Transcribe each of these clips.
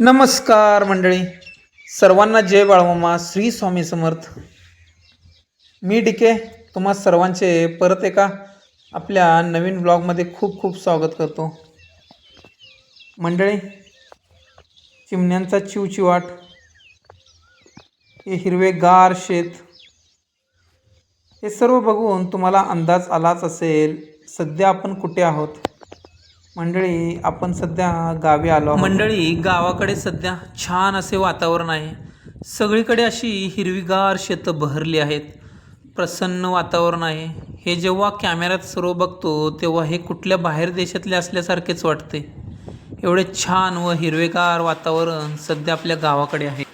नमस्कार मंडळी. सर्वांना जय बाळमामा श्री स्वामी समर्थ. मी डिके तुम्हा सर्वांचे परत एका आपल्या नवीन ब्लॉगमध्ये खूप खूप स्वागत करतो. मंडळी चिमण्यांचा चिवचिवाट हे हिरवेगार शेत हे सर्व बघून तुम्हाला अंदाज आलाच असेल सध्या आपण कुठे आहोत? मंडळी आपण सध्या गावी आलो मंडळी गावाकडे सध्या छान असे वातावरण आहे. सगळीकडे अशी हिरवीगार शेतं बहरली आहेत. प्रसन्न वातावरण आहे. हे जेव्हा कॅमेऱ्यात सर्व बघतो तेव्हा हे कुठल्या बाहेर देशातले असल्यासारखेच वाटते. एवढे छान व हिरवेगार वातावरण सध्या आपल्या गावाकडे आहे.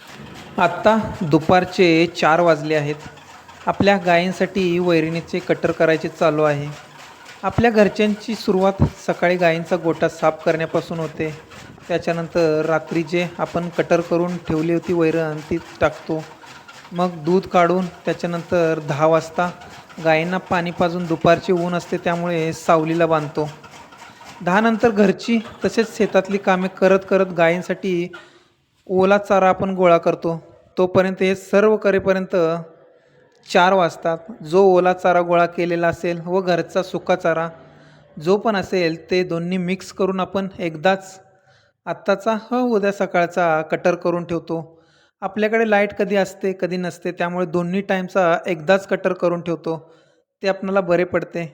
आत्ता दुपारचे चार वाजले आहेत. आपल्या गायींसाठी वैरणीचे कटर करायचे चालू आहे. आपल्या घरच्यांची सुरुवात सकाळी गायींचा गोठा साफ करण्यापासून होते. त्याच्यानंतर रात्री जे आपण कटर करून ठेवली होती वैरण ती टाकतो. मग दूध काढून त्याच्यानंतर दहा वाजता गायींना पाणी पाजून दुपारची ऊन असते त्यामुळे सावलीला बांधतो. दहा नंतर घरची तसेच शेतातली कामे करत करत गायींसाठी ओला चारा आपण गोळा करतो. तोपर्यंत हे सर्व करेपर्यंत चार वाजतात जो ओला चारा गोळा केलेला असेल व घरचा सुका चारा जो पण असेल ते दोन्ही मिक्स करून आपण एकदाच आत्ताचा ह उद्या सकाळचा कटर करून ठेवतो. आपल्याकडे लाइट कधी असते कधी नसते त्यामुळे दोन्ही टाईमचा एकदाच कटर करून ठेवतो. ते आपणाला बरे पडते.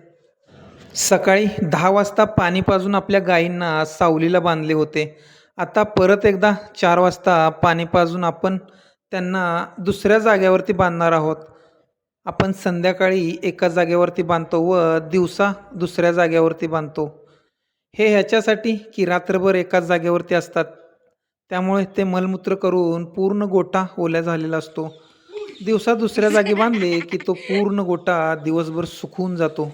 सकाळी दहा वाजता पाणी पाजून आपल्या गायींना सावलीला बांधले होते. आता परत एकदा चार वाजता पाणी पाजून आपण त्यांना दुसऱ्या जाग्यावरती बांधणार आहोत. आपण संध्याकाळी एका जागेवरती बांधतो व दिवसा दुसऱ्या जागेवरती बांधतो. हे ह्याच्यासाठी की रात्रभर एकाच जागेवरती असतात. त्यामुळे ते मलमूत्र करून पूर्ण गोटा ओल्या झालेला असतो. दिवसा दुसऱ्या जागी बांधले की तो पूर्ण गोटा दिवसभर सुकून जातो.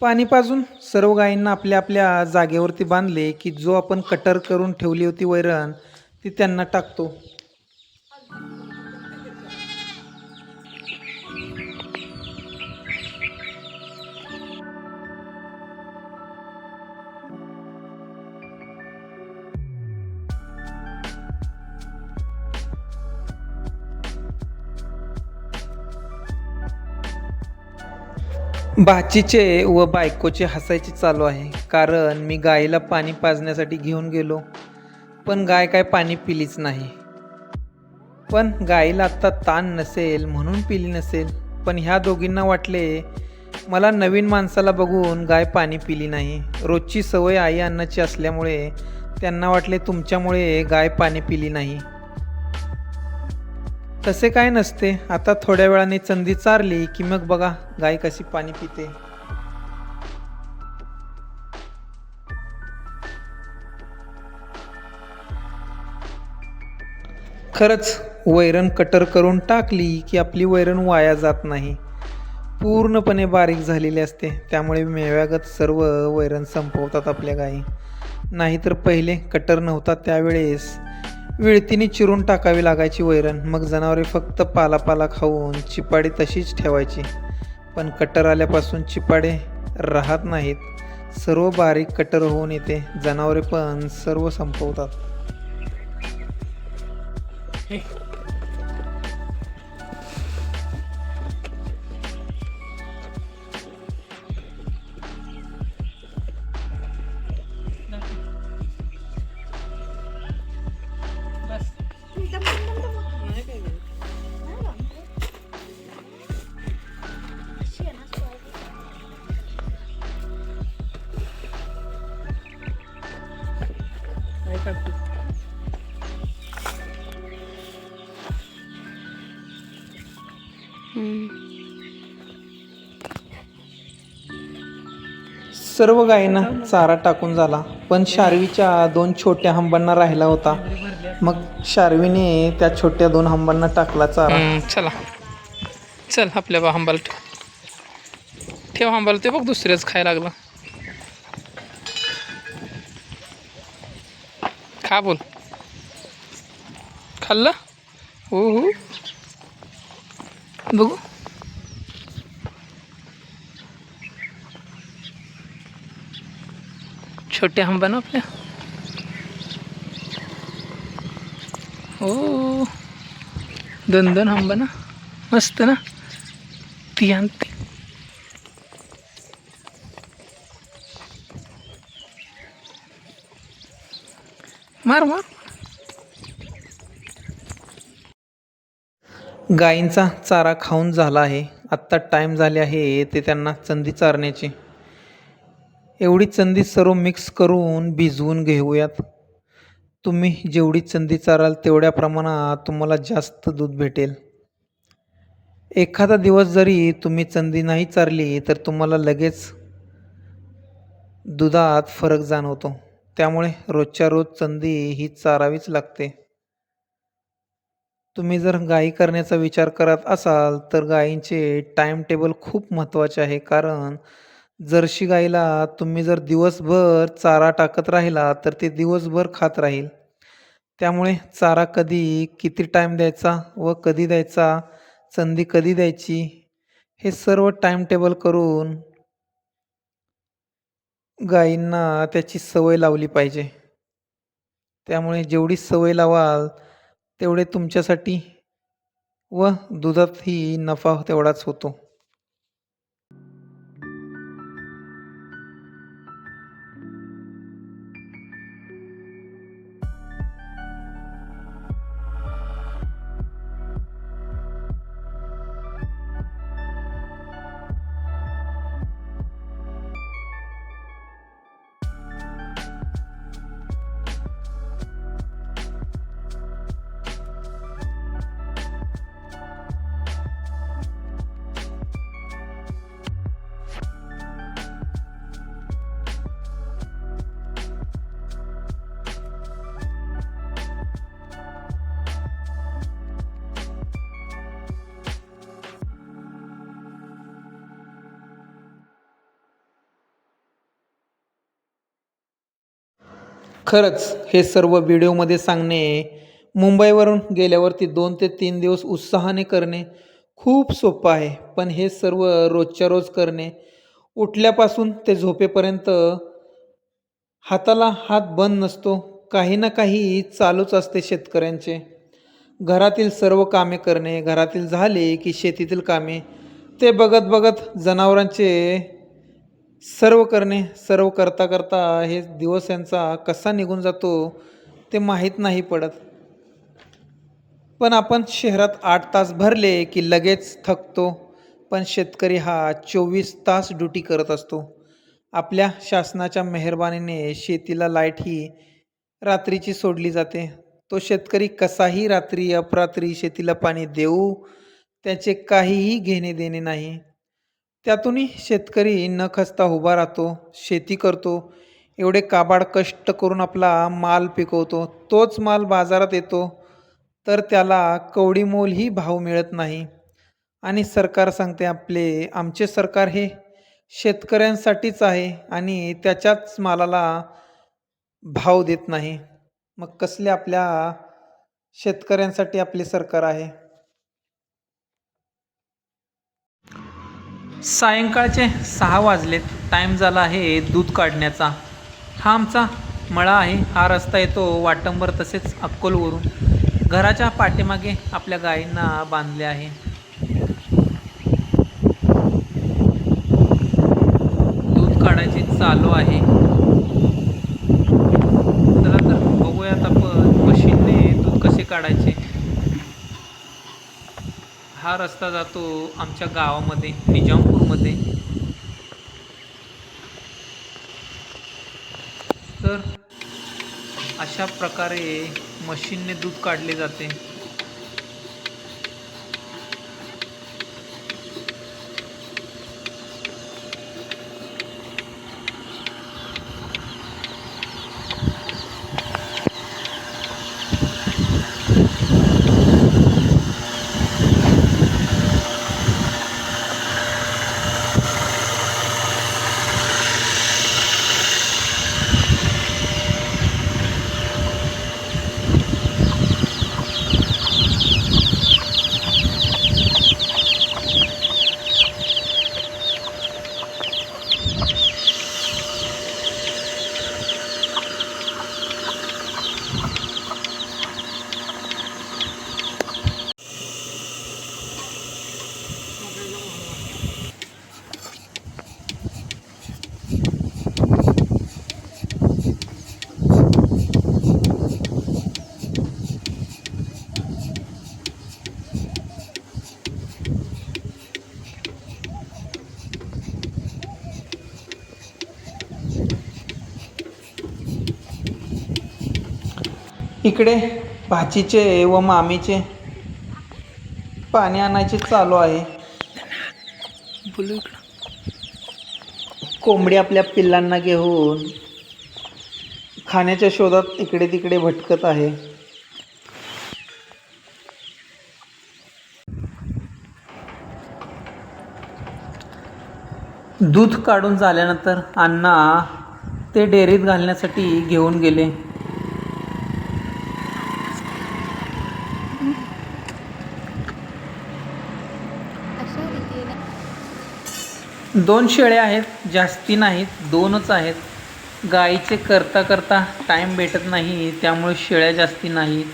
पाणी पाजून सर्व गायींना आपल्या आपल्या जागेवरती बांधले की जो आपण कटर करून ठेवली होती वैरण ती त्यांना टाकतो. भाचीचे व बायकोचे हसायचे चालू आहे. कारण मी गायीला पाणी पाजण्यासाठी घेऊन गेलो. पण गाय काय पाणी पिलीच नाही. पण गायीला आत्ता ताण नसेल म्हणून पिली नसेल. पण ह्या दोघींना वाटले मला नवीन माणसाला बघून गाय पाणी पिली नाही. रोजची सवय आई अन्नाची असल्यामुळे त्यांना वाटले तुमच्यामुळे गाय पाणी पिली नाही. तसे काय नसते. आता थोड्या वेळाने चंदी चारली की मग बघा गाय कशी पाणी पिते. खरंच वैरण कटर करून टाकली की आपली वैरण वाया जात नाही. पूर्णपणे बारीक झालेली असते. त्यामुळे मेव्यागत सर्व वैरण संपवतात आपल्या गायी. नाहीतर पहिले कटर नव्हता त्यावेळेस. विळतीने चिरून टाकावी लागायची वैरण. मग जनावरे फक्त पालापाला खाऊन चिपाडी तशीच ठेवायची. पण कटर आल्यापासून चिपाडे राहत नाहीत. सर्व बारीक कटर होऊन येते. जनावरे पण सर्व संपवतात. सर्व गायींना चारा टाकून झाला. पण शार्वीच्या दोन छोट्या हंबांना राहिला होता. मग शार्वीने त्या छोट्या दोन हंबांना टाकला चारा. चला. चल आपल्या बा हंबाल ठेव. ठेव हंबाल ते बघ दुसरेच खायला लागलं. खा बोल. खाल्लं? हो हो. छोटे हम बनो अपने ओ दोन दोन हम बना मस्त ना तीन मार मार गायींचा चारा खाऊन झाला आहे. आत्ता टाईम झाले आहे ते त्यांना चंदी चारण्याची. एवढी चंदी सर्व मिक्स करून भिजवून घेऊयात. तुम्ही जेवढी चंदी चाराल तेवढ्या प्रमाणात तुम्हाला जास्त दूध भेटेल. एखादा दिवस जरी तुम्ही चंदी नाही चारली तर तुम्हाला लगेच दुधात फरक जाणवतो. त्यामुळे रोजच्या रोज चंदी ही चारावीच लागते. तुम्ही जर गायी करण्याचा विचार करत असाल तर गायींचे टाइम टेबल खूप महत्त्वाचे आहे. कारण जर्शी गाईला तुम्ही जर दिवसभर चारा टाकत राहिला तर ते दिवसभर खात राहील. त्यामुळे चारा कधी किती टाईम द्यायचा व कधी द्यायचा संधी कधी द्यायची हे सर्व टाइम टेबल करून गायींना त्याची सवय लावली पाहिजे. त्यामुळे जेवढी सवय लावाल तेवढे तुमच्यासाठी व दुधातही नफा तेवढाच होतो. खरंच हे सर्व व्हिडिओमध्ये सांगणे मुंबईवरून गेल्यावरती दोन ते तीन दिवस उत्साहाने करणे खूप सोपं आहे. पण हे सर्व रोजच्या रोज करणे उठल्यापासून ते झोपेपर्यंत हाताला हात बंद नसतो काही ना काही चालूच असते शेतकऱ्यांचे. घरातील सर्व कामे करणे घरातील झाले की शेतीतील कामे ते बघत बघत जनावरांचे सर्व करणे सर्व करता करता हे दिवस यांचा कसा निघून जातो ते माहीत नाही पडत. पण आपण शहरात आठ तास भरले की लगेच थकतो. पण शेतकरी हा चोवीस तास ड्युटी करत असतो. आपल्या शासनाच्या मेहरबानीने शेतीला लाइट ही रात्रीची सोडली जाते. तो शेतकरी कसाही रात्री अपरात्री शेतीला पाणी देऊ त्याचे काहीही घेणे देणे नाही. त्यातूनही शेतकरी न खचता उभा राहतो शेती करतो एवढे काबाड कष्ट करून आपला माल पिकवतो तोच माल बाजारात येतो तर त्याला कवडीमोलही भाव मिळत नाही. आणि सरकार सांगते आपले आमचे सरकार हे शेतकऱ्यांसाठीच आहे आणि त्याच्याच मालाला भाव देत नाही. मग कसले आपल्या शेतकऱ्यांसाठी आपले सरकार आहे? सायंकाळचे सहा वाजलेत. टाईम झाला आहे दूध काढण्याचा. हा आमचा मळा आहे. हा रस्ता येतो वाटंबर तसेच अक्कोलवरून. घराच्या पाठीमागे आपल्या गायींना बांधले आहे. दूध काढायचे चालू आहे. चला तर बघूयात आपण मशीनने दूध कसे काढायचे. हा रस्ता जातो आमच्या गावामध्ये निजामपूरमध्ये. तर अशा प्रकारे मशीनने दूध काढले जाते. इकडे भाचीचे व मामीचे. पाणी आणायचे चालू आहे. कोंबडी आपल्या पिल्लांना घेऊन खाण्याच्या शोधात इकडे तिकडे भटकत आहे. दूध काढून झाल्यानंतर अण्णा ते डेअरीत घालण्यासाठी घेऊन गेले. दोन शेळ्या आहेत जास्ती नाहीत दोनच आहेत. गाईचे करता करता टाईम भेटत नाही त्यामुळे शेळ्या जास्ती नाहीत.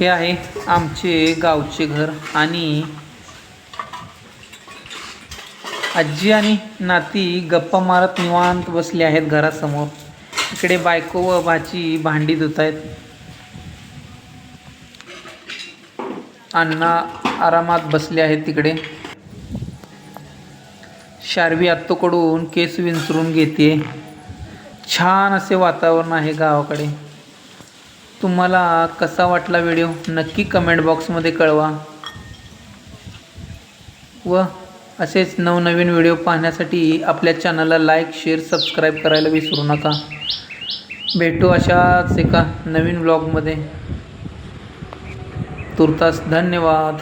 हे आहे आमचे गावचे घर आणि आजी आणि नाती गप्पा मारत निवांत बसले आहेत घरासमोर. इकडे बायको व भाची भांडी धुत आहेत अण्णा आरामात बसले आहेत तिकडे. शार्वी आत्तोकडून केस विंचरून घेते छान असे वातावरण आहे गावाकडे. तुम्हाला कसा वाटला व्हिडिओ? नक्की कमेंट बॉक्समध्ये कळवा. व असेच नवनवीन व्हिडिओ पाहण्यासाठी आपल्या चॅनलला लाईक शेअर सबस्क्राईब करायला विसरू नका. भेटू अशाच एका नवीन ब्लॉगमध्ये तुर्तास धन्यवाद.